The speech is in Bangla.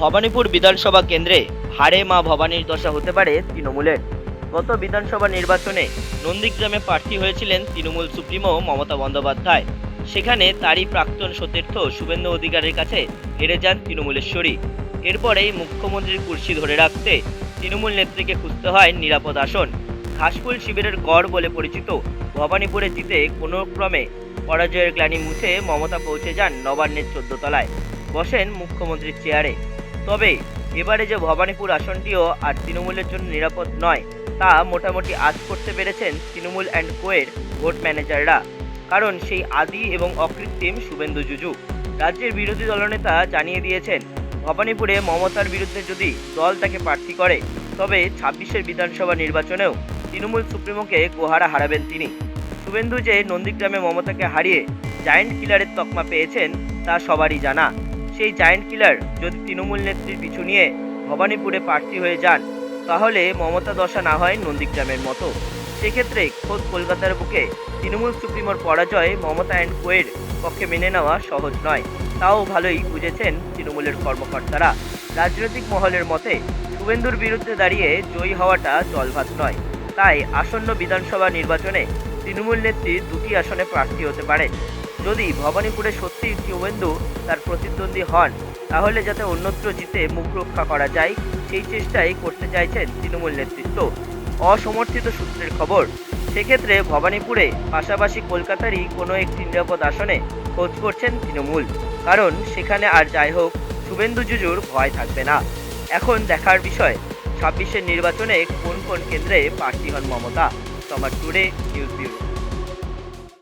ভবানীপুর বিধানসভা কেন্দ্রে হারে মা ভবানীর দশা হতে পারে তৃণমূলের। গত বিধানসভা নির্বাচনে নন্দীগ্রামে প্রার্থী হয়েছিলেন তৃণমূল সুপ্রিমো মমতা বন্দ্যোপাধ্যায়। সেখানে তারই প্রাক্তন সতীর্থ শুভেন্দু অধিকারের কাছে হেরে যান তৃণমূলেশ্বরী। এরপরেই মুখ্যমন্ত্রীর কুর্সি ধরে রাখতে তৃণমূল নেত্রীকে খুঁজতে হয় নিরাপদ আসন। ঘাসফুল শিবিরের গড় বলে পরিচিত ভবানীপুরে জিতে কোনো ক্রমে পরাজয়ের গ্লানি মুছে মমতা পৌঁছে যান নবান্নের চোদ্দ তলায় বসেন মুখ্যমন্ত্রীর চেয়ারে। তবে এবারে যে ভবানীপুর আসনটিও আর তৃণমূলের জন্য নিরাপদ নয়, তা মোটামুটি আজ করতে পেরেছেন তৃণমূল অ্যান্ড কোয়ের ভোট ম্যানেজাররা। কারণ সেই আদি এবং অকৃত্রিম শুভেন্দু জুজু। রাজ্যের বিরোধী দলনেতা জানিয়ে দিয়েছেন, ভবানীপুরে মমতার বিরুদ্ধে যদি দল তাকে প্রার্থী করে, তবে ছাব্বিশের বিধানসভা নির্বাচনেও তৃণমূল সুপ্রিমোকে গোহারা হারাবেন তিনি। শুভেন্দু যে নন্দীগ্রামে মমতাকে হারিয়ে জায়েন্ট কিলারের তকমা পেয়েছেন, তা সবারই জানা। সেই জায়েন্ট কিলার যদি তৃণমূল নেত্রীর পিছু নিয়ে ভবানীপুরে প্রার্থী হয়ে যান, তাহলে মমতা দশা না হয় নন্দীগ্রামের মতো। সেক্ষেত্রে খোদ কলকাতার বুকে তৃণমূল সুপ্রিমোর পরাজয় মমতা অ্যান্ড কোয়ের পক্ষে মেনে নেওয়া সহজ নয়। তাও ভালোই বুঝেছেন তৃণমূলের কর্মকর্তারা। রাজনৈতিক মহলের মতে, শুভেন্দুর বিরুদ্ধে দাঁড়িয়ে জয়ী হওয়াটা জলভাত নয়। তাই আসন্ন বিধানসভা নির্বাচনে তৃণমূল নেত্রী দুটি আসনে প্রার্থী হতে পারেন। যদি ভবানীপুরে সত্যিই শুভেন্দু তার প্রতিদ্বন্দ্বী হন, তাহলে যাতে অন্যত্র জিতে মুখ রক্ষা করা যায়, সেই চেষ্টাই করতে চাইছেন তৃণমূল নেতৃত্ব। অসমর্থিত সূত্রের খবর, সেক্ষেত্রে ভবানীপুরে পাশাপাশি কলকাতারই কোনো একটি নিরাপদ আসনে খোঁজ করছেন তৃণমূল। কারণ সেখানে আর যাই হোক, শুভেন্দু জুজুর ভয় থাকবে না। এখন দেখার বিষয়, ছাব্বিশের নির্বাচনে কোন কোন কেন্দ্রে প্রার্থী হন মমতা? সমাজ টুডে, নিউজ